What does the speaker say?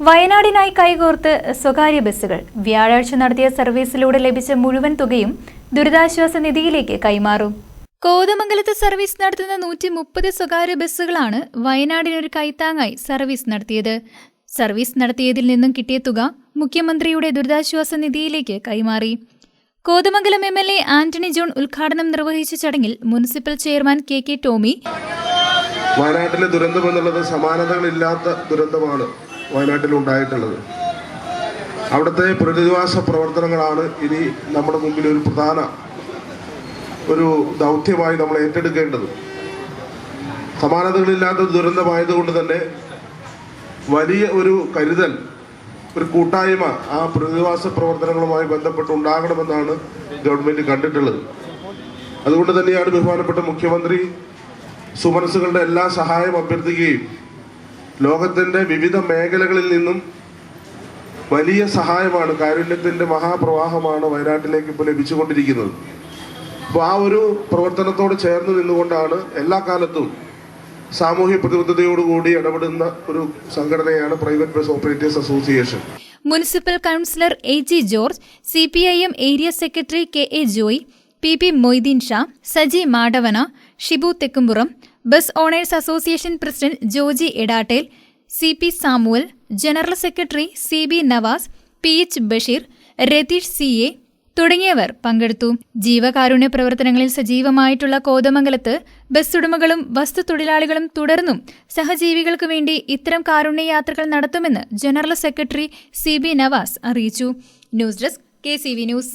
വയനാടിനായി കൈകോർത്ത് സ്വകാര്യ ബസ്സുകൾ. വ്യാഴാഴ്ച നടത്തിയ സർവീസിലൂടെ ലഭിച്ച മുഴുവൻ തുകയും ദുരിതാശ്വാസ നിധിയിലേക്ക് കൈമാറും. കോതമംഗലത്ത് സർവീസ് നടത്തുന്ന നൂറ്റി മുപ്പത് സ്വകാര്യ ബസ്സുകളാണ് വയനാടിനൊരു കൈത്താങ്ങായി സർവീസ് നടത്തിയത്. സർവീസ് നടത്തിയതിൽ നിന്നും കിട്ടിയ തുക മുഖ്യമന്ത്രിയുടെ ദുരിതാശ്വാസ നിധിയിലേക്ക് കൈമാറി. Kothamangalam M L A Antony John ഉദ്ഘാടനം നിർവഹിച്ച ചടങ്ങിൽ municipal chairman K K Tomy വയനാട്ടിലെ ദുരന്തം എന്നുള്ളത് സമാനതകളില്ലാത്ത ദുരന്തമാണ്. വയനാട്ടിൽ ഉണ്ടായിട്ടുള്ളത് അവിടുത്തെ പുനരധിവാസ പ്രവർത്തനങ്ങളാണ് ഇനി നമ്മുടെ മുമ്പിൽ ഒരു പ്രധാന ഒരു ദൗത്യമായി നമ്മൾ ഏറ്റെടുക്കേണ്ടത്. സമാനതകളില്ലാത്ത ദുരന്തമായതുകൊണ്ട് തന്നെ വലിയ ഒരു കരുതൽ ഒരു കൂട്ടായ്മ ആ പ്രതിവാസ പ്രവർത്തനങ്ങളുമായി ബന്ധപ്പെട്ട് ഉണ്ടാകണമെന്നാണ് ഗവൺമെന്റ് കണ്ടിട്ടുള്ളത്. അതുകൊണ്ട് തന്നെയാണ് ബഹുമാനപ്പെട്ട മുഖ്യമന്ത്രി സുമനസ്സുകളുടെ എല്ലാ സഹായം അഭ്യർത്ഥിക്കുകയും ലോകത്തിന്റെ വിവിധ മേഖലകളിൽ നിന്നും വലിയ സഹായമാണ് കാരുണ്യത്തിന്റെ മഹാപ്രവാഹമാണ് വയനാട്ടിലേക്ക് ഇപ്പോൾ ലഭിച്ചുകൊണ്ടിരിക്കുന്നത്. അപ്പോൾ ആ ഒരു പ്രവർത്തനത്തോട് ചേർന്ന് നിന്നുകൊണ്ടാണ് എല്ലാ കാലത്തും സാമൂഹ്യ പ്രതിബദ്ധതയോടുകൂടി ഇടപെടുന്ന ഒരു സംഘടനയാണ് private bus operators association. Municipal councillor A G George C P I M area secretary K A Joy P P Moideen Shah Saji Madavana Shibu Thekkumpuram bus owners association president Joji Idattel C P Samuel general secretary C B Navas P H Basheer Ratheesh C A തുടങ്ങിയവർ പങ്കെടുത്തു. ജീവകാരുണ്യ പ്രവർത്തനങ്ങളിൽ സജീവമായിട്ടുള്ള കോതമംഗലത്ത് bus ഉടമകളും വസ്തു തൊഴിലാളികളും തുടർന്നും സഹജീവികൾക്കു വേണ്ടി ഇത്തരം കാരുണ്യ യാത്രകൾ നടത്തുമെന്ന് general secretary C B Navas അറിയിച്ചു. News desk K C V news.